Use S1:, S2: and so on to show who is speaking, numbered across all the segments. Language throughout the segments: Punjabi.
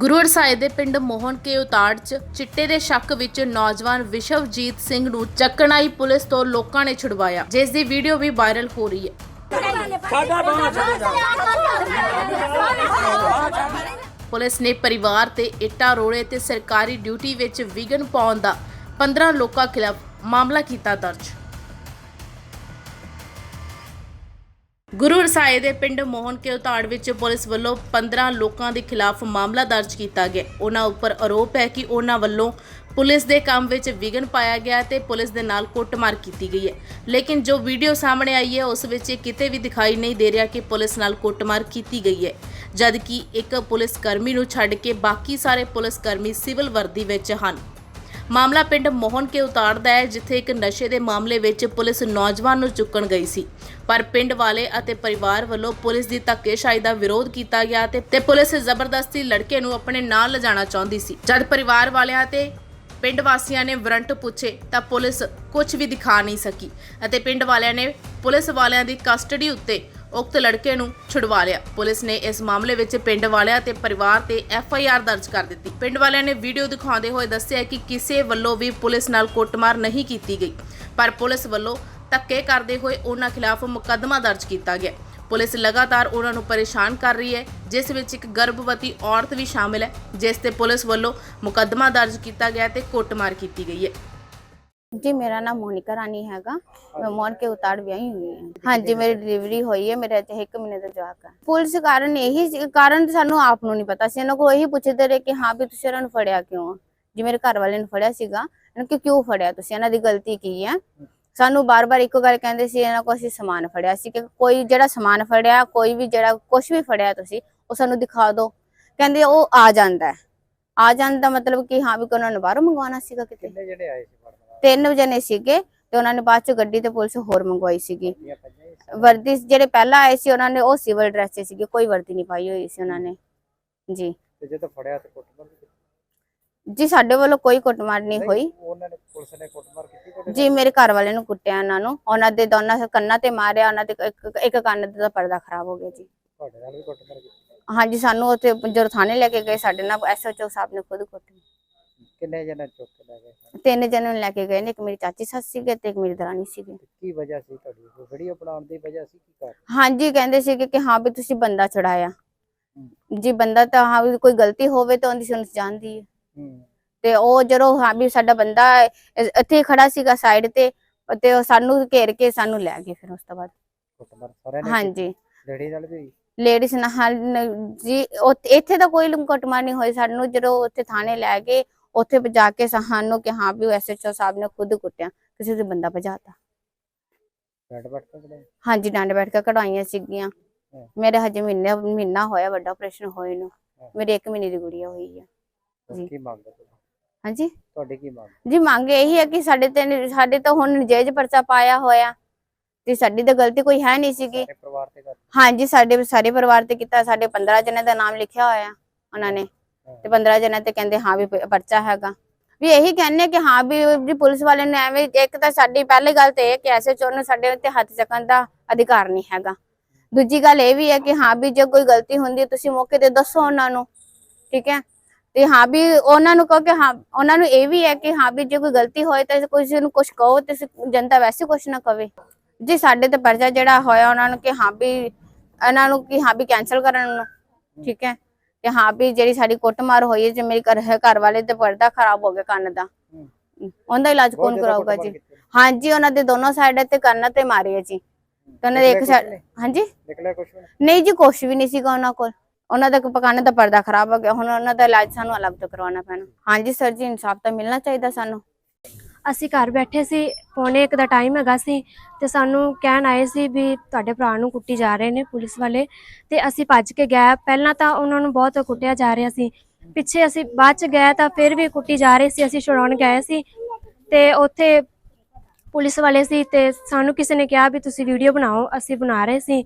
S1: ਗੁਰੂ ਸਾਹਿਬ ਦੇ ਪਿੰਡ ਮੋਹਨ ਕੇ ਉਤਾੜ 'ਚ ਚਿੱਟੇ ਦੇ ਸ਼ੱਕ ਵਿੱਚ ਨੌਜਵਾਨ ਵਿਸ਼ਵਜੀਤ ਸਿੰਘ ਨੂੰ ਚੱਕਣ ਆਈ ਪੁਲਿਸ ਤੋਂ ਲੋਕਾਂ ਨੇ ਛੁਡਵਾਇਆ ਜਿਸ ਦੀ ਵੀਡੀਓ ਵੀ ਵਾਇਰਲ ਹੋ ਰਹੀ ਹੈ। ਪੁਲਿਸ ਨੇ ਪਰਿਵਾਰ ਤੇ ਇੱਟਾਂ ਰੋੜੇ ਤੇ ਸਰਕਾਰੀ ਡਿਊਟੀ ਵਿੱਚ ਵਿਘਨ ਪਾਉਣ ਦਾ 15 ਲੋਕਾਂ ਖਿਲਾਫ ਮਾਮਲਾ ਕੀਤਾ ਦਰਜ। ਗੁਰੂ ਰਸਾਏ ਦੇ ਪਿੰਡ ਮੋਹਨ ਕੇ ਉਤਾੜ ਵਿੱਚ ਪੁਲਿਸ ਵੱਲੋਂ 15 ਲੋਕਾਂ ਦੇ ਖਿਲਾਫ ਮਾਮਲਾ ਦਰਜ ਕੀਤਾ ਗਿਆ। ਉਹਨਾਂ ਉੱਪਰ ਆਰੋਪ ਹੈ ਕਿ ਉਹਨਾਂ ਵੱਲੋਂ ਪੁਲਿਸ ਦੇ ਕੰਮ ਵਿੱਚ ਵਿਘਨ ਪਾਇਆ ਗਿਆ ਤੇ ਪੁਲਿਸ ਦੇ ਨਾਲ ਕੁੱਟਮਾਰ ਕੀਤੀ ਗਈ ਹੈ। ਲੇਕਿਨ ਜੋ ਵੀਡੀਓ ਸਾਹਮਣੇ ਆਈ ਹੈ, ਉਸ ਵਿੱਚ ਇਹ ਕਿਤੇ ਵੀ ਦਿਖਾਈ ਨਹੀਂ ਦੇ ਰਿਹਾ ਕਿ ਪੁਲਿਸ ਨਾਲ ਕੁੱਟਮਾਰ ਕੀਤੀ ਗਈ ਹੈ। ਜਦਕਿ ਇੱਕ ਪੁਲਿਸ ਕਰਮੀ ਨੂੰ ਛੱਡ ਕੇ ਬਾਕੀ ਸਾਰੇ ਪੁਲਿਸ ਕਰਮੀ ਸਿਵਲ ਵਰਦੀ ਵਿੱਚ ਹਨ। ਮਾਮਲਾ ਪਿੰਡ ਮੋਹਨ ਕੇ ਉਤਾਰਦਾ ਹੈ, ਜਿੱਥੇ ਇੱਕ ਨਸ਼ੇ ਦੇ ਮਾਮਲੇ ਵਿੱਚ ਪੁਲਿਸ ਨੌਜਵਾਨ ਨੂੰ ਚੁੱਕਣ ਗਈ ਸੀ। ਪਰ ਪਿੰਡ ਵਾਲੇ ਅਤੇ ਪਰਿਵਾਰ ਵੱਲੋਂ ਪੁਲਿਸ ਦੀ ਧੱਕੇਸ਼ਾਹੀ ਦਾ ਵਿਰੋਧ ਕੀਤਾ ਗਿਆ ਤੇ ਤੇ ਪੁਲਿਸ ਜ਼ਬਰਦਸਤੀ ਲੜਕੇ ਨੂੰ ਆਪਣੇ ਨਾਲ ਲਿਜਾਣਾ ਚਾਹੁੰਦੀ ਸੀ। ਜਦ ਪਰਿਵਾਰ ਵਾਲਿਆਂ ਤੇ ਪਿੰਡ ਵਾਸੀਆਂ ਨੇ ਵਾਰੰਟ ਪੁੱਛੇ, ਤਾਂ ਪੁਲਿਸ ਕੁਝ ਵੀ ਦਿਖਾ ਨਹੀਂ ਸਕੀ ਅਤੇ ਪਿੰਡ ਵਾਲਿਆਂ ਨੇ ਪੁਲਿਸ ਵਾਲਿਆਂ ਦੀ ਕਸਟਡੀ ਉੱਤੇ ਉਕਤ ਲੜਕੇ ਨੂੰ ਛੁਡਵਾ ਲਿਆ। ਪੁਲਿਸ ਨੇ ਇਸ ਮਾਮਲੇ ਵਿੱਚ ਪਿੰਡ ਵਾਲਿਆਂ ਤੇ ਪਰਿਵਾਰ ਤੇ ਐਫ ਆਈ ਆਰ ਦਰਜ ਕਰ ਦਿੱਤੀ। ਪਿੰਡ ਵਾਲਿਆਂ ਨੇ ਵੀਡੀਓ ਦਿਖਾਉਂਦੇ ਹੋਏ ਦੱਸਿਆ ਕਿ ਕਿਸੇ ਵੱਲੋਂ ਵੀ ਪੁਲਿਸ ਨਾਲ ਕੁੱਟਮਾਰ ਨਹੀਂ ਕੀਤੀ ਗਈ। ਪਰ ਪੁਲਿਸ ਵੱਲੋਂ ਧੱਕੇ ਕਰਦੇ ਹੋਏ ਉਹਨਾਂ ਖਿਲਾਫ ਮੁਕੱਦਮਾ ਦਰਜ ਕੀਤਾ ਗਿਆ। ਪੁਲਿਸ ਲਗਾਤਾਰ ਉਹਨਾਂ ਨੂੰ ਪਰੇਸ਼ਾਨ ਕਰ ਰਹੀ ਹੈ, ਜਿਸ ਵਿੱਚ ਇੱਕ ਗਰਭਵਤੀ ਔਰਤ ਵੀ ਸ਼ਾਮਿਲ ਹੈ, ਜਿਸ ਤੇ ਪੁਲਿਸ ਵੱਲੋਂ ਮੁਕੱਦਮਾ ਦਰਜ ਕੀਤਾ ਗਿਆ ਤੇ ਕੁੱਟਮਾਰ ਕੀਤੀ ਗਈ ਹੈ।
S2: ਜੀ ਮੇਰਾ ਨਾਮ ਮੋਨਿਕਾ ਰਾਣੀ ਹੈਗਾ। ਮੈਂ ਮੋਹਨ ਕੇ ਉਤਾੜ ਵਿਆਹੀ ਹੋਈ ਹਾਂ। ਹਾਂਜੀ ਮੇਰੀ ਡਿਲੀਵਰੀ ਹੋਈ ਹੈ। ਮੇਰੇ ਅਜੇ 1 ਮਹੀਨੇ ਦਾ ਜਵਾਕ ਹੈ। ਪੁਲਿਸ ਕਾਰਨ ਇਹੀ ਸੀ- ਕਾਰਨ ਸਾਨੂੰ ਆਪ ਨੂੰ ਨਹੀਂ ਪਤਾ ਸੀ। ਇਹਨਾਂ ਕੋਲ ਇਹੀ ਪੁੱਛਦੇ ਰਹੇ ਕਿ ਹਾਂ ਵੀ ਤੁਸੀਂ ਇਹਨਾਂ ਨੂੰ ਫੜਿਆ ਕਿਉਂ ਆ? ਜੀ ਮੇਰੇ ਘਰ ਵਾਲੇ ਨੇ ਫੜਿਆ ਸੀਗਾ। ਇਹਨਾਂ ਕਿ ਕਿਉਂ ਫੜਿਆ ਤੁਸੀਂ? ਇਹਨਾਂ ਦੀ ਗਲਤੀ ਕੀ ਹੈ? ਸਾਨੂੰ ਬਾਰ-ਬਾਰ ਇੱਕੋ ਗੱਲ ਕਹਿੰਦੇ ਸੀ ਇਹਨਾਂ ਕੋਲ ਅਸੀਂ ਸਮਾਨ ਫੜਿਆ ਸੀ ਕਿ ਕੋਈ ਜਿਹੜਾ ਸਮਾਨ ਫੜਿਆ ਕੋਈ ਵੀ ਜਿਹੜਾ ਕੁਝ ਵੀ ਫੜਿਆ ਤੁਸੀਂ ਉਹ ਸਾਨੂੰ ਦਿਖਾ ਦਿਓ। ਕਹਿੰਦੇ ਉਹ ਆ ਜਾਂਦਾ ਹੈ। ਆ ਜਾਂਦਾ ਮਤਲਬ ਕਿ ਹਾਂ ਵੀ ਕੋਈ ਉਹਨਾਂ ਨੂੰ ਬਾਹਰੋਂ ਮੰਗਵਾਉਣਾ ਸੀਗਾ ਕਿਤੇ।
S3: ਕਿੰਨੇ ਜਿਹੜੇ ਆਏ ਸੀ?
S2: ਤਿੰਨ ਜਣੇ ਸੀਗੇ ਤੇ ਉਹਨਾਂ ਨੇ ਬਾਅਦ ਚ ਗੱਡੀ ਤੇ ਪੁਲਿਸ ਹੋਰ ਮੰਗਵਾਈ ਸੀਗੀ। ਵਰਦੀ ਜਿਹੜੇ ਪਹਿਲਾਂ ਆਏ ਸੀ ਉਹਨਾਂ ਨੇ ਉਹ ਸਿਵਲ ਡਰੈਸ 'ਚ ਸੀਗੇ ਕੋਈ ਵਰਦੀ ਨਹੀਂ ਪਾਈ ਹੋਈ ਸੀ ਉਹਨਾਂ ਨੇ। ਜੀ।
S3: ਤੇ ਜਦੋਂ ਫੜਿਆ ਤੇ ਕੁੱਟਮਾਰ ਵੀ ਕੀਤੀ।
S2: ਜੀ ਸਾਡੇ ਵੱਲੋਂ ਕੋਈ ਕੁੱਟਮਾਰ ਨਹੀਂ ਹੋਈ।
S3: ਉਹਨਾਂ ਨੇ ਪੁਲਿਸ ਨੇ ਕੁੱਟਮਾਰ ਕੀਤੀ ਤੁਹਾਡੇ
S2: ਜੀ ਮੇਰੇ ਘਰ ਵਾਲੇ ਨੂੰ ਕੁੱਟਿਆ ਉਹਨਾਂ ਨੂੰ। ਉਹਨਾਂ ਦੇ ਦੋਨਾਂ ਕੰਨਾਂ ਤੇ ਮਾਰਿਆ ਉਹਨਾਂ ਦੇ ਇੱਕ ਕੰਨ ਦਾ ਪਰਦਾ ਖਰਾਬ ਹੋ ਗਿਆ ਜੀ।
S3: ਤੁਹਾਡੇ ਨਾਲ ਵੀ ਕੁੱਟਮਾਰ ਕੀਤੀ?
S2: ਹਾਂਜੀ ਸਾਨੂੰ ਉੱਥੇ ਜਦੋਂ ਥਾਣੇ ਲੈ ਕੇ ਗਏ ਸਾਡੇ ਨਾਲ ਐਸਐਚਓ ਸਾਹਿਬ ਨੇ ਖੁਦ ਕੁੱਟੀ
S3: ਕਿੰਨੇ ਜਣੇ ਚੁੱਕ ਕੇ ਲੈ ਗਏ ਸਨ?
S2: ਤਿੰਨ ਜਣੇ ਨੂੰ ਲੈ ਕੇ ਗਏ ਨੇ ਇੱਕ ਮੇਰੀ ਚਾਚੀ ਸੱਸ ਸੀਗੇ ਤੇ ਇੱਕ ਮੇਰੀ ਦਰਾਣੀ ਸੀਗੀ।
S3: ਤੇ ਕੀ ਵਜ੍ਹਾ ਸੀ ਤੁਹਾਡੀ? ਕੋਈ ਵੀਡੀਓ ਬਣਾਉਣ ਦੀ ਵਜ੍ਹਾ ਸੀ ਕੀ ਕਰ
S2: ਹਾਂਜੀ ਕਹਿੰਦੇ ਸੀਗੇ ਕਿ ਹਾਂ ਵੀ ਤੁਸੀਂ ਬੰਦਾ ਚੜਾਇਆ। ਜੀ ਬੰਦਾ ਤਾਂ ਹਾਂ ਵੀ ਕੋਈ ਗਲਤੀ ਹੋਵੇ ਤਾਂ ਉਹਦੀ ਸੁਣ ਜਾਂਦੀ ਹੈ।
S3: ਹੂੰ।
S2: ਤੇ ਉਹ ਜਦੋਂ ਹਾਂ ਵੀ ਸਾਡਾ ਬੰਦਾ ਇ- ਇੱਥੇ ਹੀ ਖੜਾ ਸੀਗਾ ਸਾਈਡ ਤੇ ਤੇ ਉਹ ਸਾਨੂੰ ਘੇਰ ਕੇ ਸਾਨੂੰ ਲੈ ਗਏ ਫਿਰ ਉਸ ਤੋਂ ਬਾਅਦ।
S3: ਕੁੱਟਮਾਰ ਸਾਰਿਆਂ ਨੇ
S2: ਹਾਂਜੀ।
S3: ਲੜੀ ਨਾਲ ਵੀ? ਹੋਈ?
S2: ਲੇਡੀਜ਼ ਨਾਲ ਨ- ਜੀ ਉਹ- ਇੱਥੇ ਤਾਂ ਕੋਈ ਕੁੱਟਮਾਰ ਨਹੀਂ ਹੋਈ। ਸਾਨੂੰ ਜਦੋਂ ਉੱਥੇ ਥਾਣੇ ਲੈ ਗਏ ਉੱਥੇ ਜਾ ਕੇ ਸਾਨੂੰ ਕਿ ਹਾਂ ਵੀ ਐਸਐਚਓ ਸਾਹਿਬ ਨੇ ਖੁਦ ਕੁੱਟਿਆ ਕਿਸੇ ਦੇ ਬੰਦਾ ਭਜਾਤਾ।
S3: ਬੈਠ ਕੇ
S2: ਹਾਂਜੀ ਡੰਡ ਬੈਠ ਕੇ ਕਢਾਈਆਂ ਸੀਗੀਆਂ। ਮੇਰੇ ਹਜੇ ਮਹੀਨਾ ਮਹੀਨਾ ਹੋਇਆ ਵੱਡਾ ਆਪਰੇਸ਼ਨ ਹੋਏ ਨੂੰ। ਮੇਰੀ 1 ਮਹੀਨੇ ਦੀ ਗੁੜੀਆ ਹੋਈ ਹੈ
S3: ਹੁਣ
S2: ਜੀ।
S3: ਕੀ ਮੰਗਦੇ ਤੁਸੀਂ
S2: ਹਾਂਜੀ?
S3: ਤੁਹਾਡੀ ਕੀ ਮੰਗ
S2: ਜੀ ਮੰਗ ਇਹੀ ਹੈ ਕਿ ਸਾਡੇ ਤੇ ਸਾਡੇ ਤਾਂ ਹੁਣ ਨਜਾਇਜ਼ ਪਰਚਾ ਪਾਇਆ ਹੋਇਆ। ਤੇ ਸਾਡੀ ਤਾਂ ਗਲਤੀ ਕੋਈ ਹੈ ਨਹੀਂ ਸੀਗੀ। ਹਾਂਜੀ ਸਾਡੇ ਸਾਰੇ ਪਰਿਵਾਰ ਤੇ ਕੀਤਾ ਸਾਡੇ 15 ਜਣਿਆਂ ਦਾ ਨਾਮ ਲਿਖਿਆ ਹੋਇਆ ਉਹਨਾਂ ਨੇ। ਤੇ 15 ਜਣਿਆਂ ਤੇ ਕਹਿੰਦੇ ਹਾਂ ਵੀ ਪਰਚਾ ਹੈਗਾ। ਵੀ ਇਹੀ ਕਹਿੰਦੇ ਕਿ ਹਾਂ ਵੀ ਜੀ ਪੁਲਿਸ ਵਾਲੇ ਨੇ ਐਵੇਂ ਇੱਕ ਤਾਂ ਸਾਡੀ ਪਹਿਲੀ ਗੱਲ ਤੇ ਇਹ ਕਿ ਐਸੇ ਚੋਰ ਨੂੰ ਸਾਡੇ ਉੱਤੇ ਹੱਥ ਚੱਕਣ ਦਾ ਅਧਿਕਾਰ ਨਹੀਂ ਹੈਗਾ। ਦੂਜੀ ਗੱਲ ਇਹ ਵੀ ਹੈ ਕਿ ਹਾਂ ਵੀ ਜੇ ਕੋਈ ਗਲਤੀ ਹੁੰਦੀ ਤੁਸੀਂ ਮੌਕੇ ਤੇ ਦੱਸੋ ਉਹਨਾਂ ਨੂੰ, ਠੀਕ ਹੈ? ਤੇ ਹਾਂ ਵੀ ਉਹਨਾਂ ਨੂੰ ਕਹੋ ਕਿ ਹਾਂ, ਉਹਨਾਂ ਨੂੰ ਇਹ ਵੀ ਹੈ ਕਿ ਹਾਂ ਵੀ ਜੇ ਕੋਈ ਗਲਤੀ ਹੋਏ ਤਾਂ ਕਿਸੇ ਨੂੰ ਕੁਝ ਕਹੋ ਤੇ ਜਨਤਾ ਵੈਸੇ ਕੁਝ ਨਾ ਕਵੇ। ਜੀ ਸਾਡੇ ਤੇ ਪਰਚਾ ਜਿਹੜਾ ਹੋਇਆ ਉਹਨਾਂ ਨੂੰ ਕਿ ਹਾਂ ਵੀ, ਇਹਨਾਂ ਨੂੰ ਕਿ ਹਾਂ ਵੀ ਕੈਨਸਲ ਕਰਨ ਨੂੰ, ਠੀਕ ਹੈ? ਤੇ ਹਾਂ ਵੀ ਜਿਹੜੀ ਸਾਡੀ ਕੁੱਟਮਾਰ ਹੋਈ ਹੈ ਜੇ ਮੇਰੇ ਘਰ ਘਰ ਵਾਲੇ ਤੇ ਪਰਦਾ ਖਰਾਬ ਹੋ ਗਿਆ ਕੰਨ ਦਾ। ਉਹਦਾ ਇਲਾਜ ਕੌਣ ਕਰਾਊਗਾ ਜੀ। ਹਾਂਜੀ ਉਹਨਾਂ ਦੇ ਦੋਨੋਂ ਸਾਈਡ ਤੇ ਕੰਨ ਤੇ ਮਾਰੇ ਆ ਜੀ। ਤੇ ਉਹਨਾਂ ਦੇ ਇੱਕ ਸਾਈਡ? ਹਾਂਜੀ?
S3: ਨਿਕਲਿਆ ਕੁਛ ਵੀ ਨਹੀਂ?
S2: ਜੀ ਕੁਛ ਵੀ ਨਹੀਂ ਸੀਗਾ ਉਹਨਾਂ ਕੋਲ। ਉਹਨਾਂ ਦਾ ਕੰਨ ਦਾ ਪਰਦਾ ਖਰਾਬ ਹੋ ਗਿਆ। ਹੁਣ ਉਹਨਾਂ ਦਾ ਇਲਾਜ ਸਾਨੂੰ ਅਲੱਗ ਤੋਂ ਕਰਵਾਉਣਾ ਪੈਣਾ। ਹਾਂਜੀ ਸਰ ਜੀ ਇਨਸਾਫ ਤਾਂ ਮਿਲਣਾ ਚਾਹੀਦਾ ਸਾਨੂੰ।
S4: ਅਸੀਂ ਘਰ ਬੈਠੇ ਸੀ, ਪੌਣੇ ਇੱਕ ਦਾ ਟਾਈਮ ਹੈਗਾ ਸੀ ਤੇ ਸਾਨੂੰ ਕਹਿਣ ਆਏ ਸੀ ਵੀ ਤੁਹਾਡੇ ਭਰਾ ਨੂੰ ਕੁੱਟੀ ਜਾ ਰਹੇ ਨੇ ਪੁਲਿਸ ਵਾਲੇ ਤੇ ਅਸੀਂ ਭੱਜ ਕੇ ਗਏ। ਪਹਿਲਾਂ ਤਾਂ ਉਹਨਾਂ ਨੂੰ ਬਹੁਤ ਕੁੱਟਿਆ ਜਾ ਰਿਹਾ ਸੀ। ਪਿੱਛੇ ਅਸੀਂ ਬਾਅਦ ਚ ਗਏ ਤਾਂ ਫਿਰ ਵੀ ਕੁੱਟੀ ਜਾ ਰਹੇ ਸੀ, ਅਸੀਂ ਛੁਡਾਉਣ ਗਏ ਸੀ ਤੇ ਉੱਥੇ ਪੁਲਿਸ ਵਾਲੇ ਸੀ ਤੇ ਸਾਨੂੰ ਕਿਸੇ ਨੇ ਕਿਹਾ ਵੀ ਤੁਸੀਂ ਵੀਡੀਓ ਬਣਾਓ, ਅਸੀਂ ਬਣਾ ਰਹੇ ਸੀ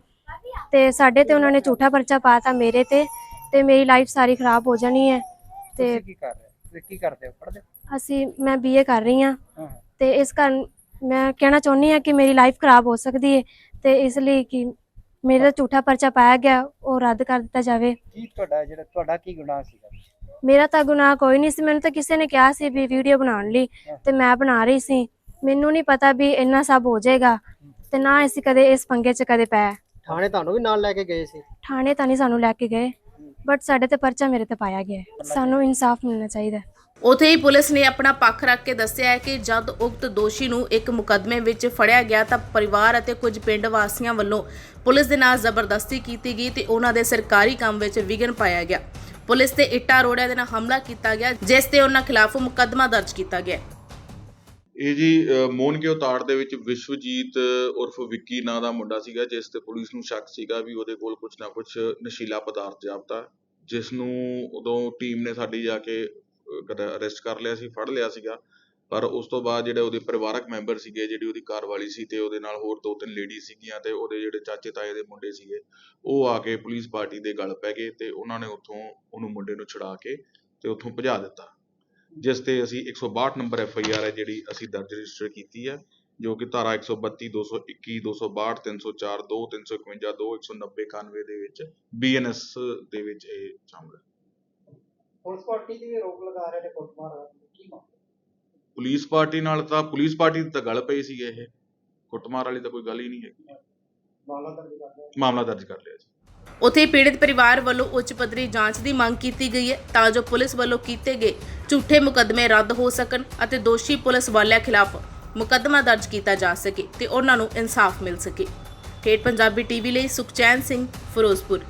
S4: ਤੇ ਸਾਡੇ ਤੇ ਉਹਨਾਂ ਨੇ ਝੂਠਾ ਪਰਚਾ ਪਾਤਾ ਮੇਰੇ ਤੇ ਤੇ ਮੇਰੀ ਲਾਈਫ ਸਾਰੀ ਖਰਾਬ ਹੋ ਜਾਣੀ ਹੈ ਤੇ
S3: ਕੀ ਕਰ ਰਹੇ ਕੀ ਕਰਦੇ ਹੋ? ਪੜ੍ਹਦੇ
S4: ਅਸੀਂ ਮੈਂ ਬੀਏ ਕਰ ਰਹੀ
S3: ਹਾਂ।
S4: ਤੇ ਇਸ ਕਾਰਨ ਮੈਂ ਕਹਿਣਾ ਚਾਹੁੰਦੀ ਹਾਂ ਕਿ ਮੇਰੀ ਲਾਈਫ ਖਰਾਬ ਹੋ ਸਕਦੀ ਹੈ ਤੇ ਇਸ ਲਈ ਕਿ ਮੇਰਾ ਝੂਠਾ ਪਰਚਾ ਪਾਇਆ ਗਿਆ ਉਹ ਰੱਦ ਕਰ ਦਿੱਤਾ ਜਾਵੇ।
S3: ਕੀ ਤੁਹਾਡਾ ਜਿਹੜਾ ਤੁਹਾਡਾ ਕੀ ਗੁਨਾਹ ਸੀਗਾ?
S4: ਮੇਰਾ ਤਾਂ ਗੁਨਾਹ ਕੋਈ ਨਹੀਂ ਸੀ ਮੈਨੂੰ ਤਾਂ ਕਿਸੇ ਨੇ ਕਿਹਾ ਸੀ ਵੀ ਵੀਡੀਓ ਬਣਾਉਣ ਲਈ ਤੇ ਮੈਂ ਬਣਾ ਰਹੀ ਸੀ। ਮੈਨੂੰ ਨਹੀਂ ਪਤਾ ਵੀ ਇੰਨਾ ਸਭ ਹੋ ਜਾਏਗਾ ਤੇ ਨਾ ਅਸੀਂ ਕਦੇ ਇਸ ਪੰਗੇ 'ਚ ਕਦੇ ਪਏ।
S3: ਥਾਣੇ ਤੁਹਾਨੂੰ ਵੀ ਨਾਲ ਲੈ ਕੇ ਗਏ ਸੀ?
S4: ਥਾਣੇ ਤਾਂ ਨਹੀਂ ਸਾਨੂੰ ਲੈ ਕੇ ਗਏ। ਬਟ ਸਾਡੇ ਤੇ ਪਰਚਾ ਮੇਰੇ ਤੇ ਪਾਇਆ ਗਿਆ ਹੈ। ਸਾਨੂੰ ਇਨਸਾਫ ਮਿਲਣਾ ਚਾਹੀਦਾ ਹੈ।
S1: ਉਥੇ ਹੀ ਪੁਲਿਸ ਨੇ ਆਪਣਾ ਪੱਖ ਰੱਖ ਕੇ ਦੱਸਿਆ ਹੈ ਕਿ ਜਦ ਉਕਤ ਦੋਸ਼ੀ ਨੂੰ ਇੱਕ ਮੁਕੱਦਮੇ ਵਿੱਚ ਫੜਿਆ ਗਿਆ ਤਾਂ ਪਰਿਵਾਰ ਅਤੇ ਕੁਝ ਪਿੰਡ ਵਾਸੀਆਂ ਵੱਲੋਂ ਪੁਲਿਸ ਦੇ ਨਾਲ ਜ਼ਬਰਦਸਤੀ ਕੀਤੀ ਗਈ ਤੇ ਉਹਨਾਂ ਦੇ ਸਰਕਾਰੀ ਕੰਮ ਵਿੱਚ ਵਿਘਨ ਪਾਇਆ ਗਿਆ ਪੁਲਿਸ ਤੇ ਇੱਟਾਂ ਰੋੜਿਆਂ ਦੇ ਨਾਲ ਹਮਲਾ ਕੀਤਾ ਗਿਆ, ਜਿਸ ਤੇ ਉਹਨਾਂ ਖਿਲਾਫ ਮੁਕੱਦਮਾ ਦਰਜ ਕੀਤਾ ਗਿਆ
S5: ਇਹ ਜੀ ਅਹ, ਮੋਹਨ ਕੇ ਉਤਾੜ ਦੇ ਵਿੱਚ ਵਿਸ਼ਵਜੀਤ ਉਰਫ ਵਿੱਕੀ ਨਾਂ ਦਾ ਮੁੰਡਾ ਸੀਗਾ ਜਿਸ ਤੇ ਪੁਲਿਸ ਨੂੰ ਸ਼ੱਕ ਸੀਗਾ ਵੀ ਉਹਦੇ ਕੋਲ ਕੁਝ ਨਾ ਕੁਝ ਨਸ਼ੀਲਾ ਪਦਾਰਥ ਜਾਪਦਾ। ਜਿਸ ਨੂੰ ਉਦੋਂ ਟੀਮ ਨੇ ਸਾਡੀ ਜਾ ਕੇ ਅਰੈਸਟ ਕਰ ਲਿਆ ਸੀ ਫੜ ਲਿਆ ਸੀਗਾ। ਪਰ ਉਸ ਤੋਂ ਬਾਅਦ ਜਿਹੜੇ ਉਹਦੇ ਪਰਿਵਾਰਕ ਮੈਂਬਰ ਸੀਗੇ ਜਿਹੜੀ ਉਹਦੀ ਘਰ ਵਾਲੀ ਸੀ ਤੇ ਉਹਦੇ ਨਾਲ ਹੋਰ ਦੋ ਤਿੰਨ ਲੇਡੀ ਸੀਗੀਆਂ ਤੇ ਉਹਦੇ ਜਿਹੜੇ ਚਾਚੇ ਤਾਏ ਦੇ ਮੁੰਡੇ ਸੀਗੇ ਉਹ ਆ ਕੇ ਪੁਲਿਸ ਪਾਰਟੀ ਦੇ ਗਲ ਪੈ ਗਏ ਤੇ ਉਹਨਾਂ ਨੇ ਉੱਥੋਂ ਉਹਨੂੰ ਮੁੰਡੇ ਨੂੰ ਛੁਡਾ ਕੇ ਤੇ ਉੱਥੋਂ ਭਜਾ ਦਿੱਤਾ। ਜਿਸ ਤੇ ਅਸੀਂ 162 ਨੰਬਰ ਐਫ ਆਈ ਆਰ ਹੈ ਜਿਹੜੀ ਅਸੀਂ ਦਰਜ ਰਜਿਸਟਰ ਕੀਤੀ ਹੈ ਜੋ ਕਿ ਧਾਰਾ 132 221 262 304 2 351 2 190 91 ਦੇ ਵਿੱਚ ਬੀਐਨਐਸ ਦੇ ਵਿੱਚ ਇਹ ਸ਼ਾਮਲ ਹੈ।
S3: ਪੁਲਿਸ ਪਾਰਟੀ ਦੀ ਵੀ ਰੋਕ ਲਗਾ ਰਹੇ ਨੇ ਕੁੱਟਮਾਰ ਕੀ ਮਾਮਲਾ?
S5: ਪੁਲਿਸ ਪਾਰਟੀ ਨਾਲ ਤਾਂ ਪੁਲਿਸ ਪਾਰਟੀ ਦੀ ਤਾਂ ਗੱਲ ਪਈ ਸੀ ਇਹ। ਕੁੱਟਮਾਰ ਵਾਲੀ ਤਾਂ ਕੋਈ ਗੱਲ ਹੀ ਨਹੀਂ ਹੈਗੀ।
S3: ਮਾਮਲਾ ਦਰਜ ਕਰ ਲਿਆ।
S1: हाँ।
S5: ਮਾਮਲਾ ਦਰਜ ਕਰ ਲਿਆ ਜੀ।
S1: ਉਥੇ ਪੀੜਿਤ ਪਰਿਵਾਰ ਵੱਲੋਂ ਉੱਚ ਪੱਧਰੀ ਜਾਂਚ ਦੀ ਮੰਗ ਕੀਤੀ ਗਈ ਹੈ ਤਾਂ ਜੋ ਪੁਲਿਸ ਵੱਲੋਂ ਕੀਤੇ ਗਏ ਝੂਠੇ ਮੁਕੱਦਮੇ ਰੱਦ ਹੋ ਸਕਣ ਅਤੇ ਦੋਸ਼ੀ ਪੁਲਿਸ ਵਾਲਿਆਂ ਖਿਲਾਫ ਮੁਕੱਦਮਾ ਦਰਜ ਕੀਤਾ ਜਾ ਸਕੇ ਤੇ ਉਹਨਾਂ ਨੂੰ ਇਨਸਾਫ ਮਿਲ ਸਕੇ। ਠੇਠ ਪੰਜਾਬੀ ਟੀਵੀ ਲਈ ਸੁਖਚੈਨ ਸਿੰਘ, ਫਿਰੋਜ਼ਪੁਰ।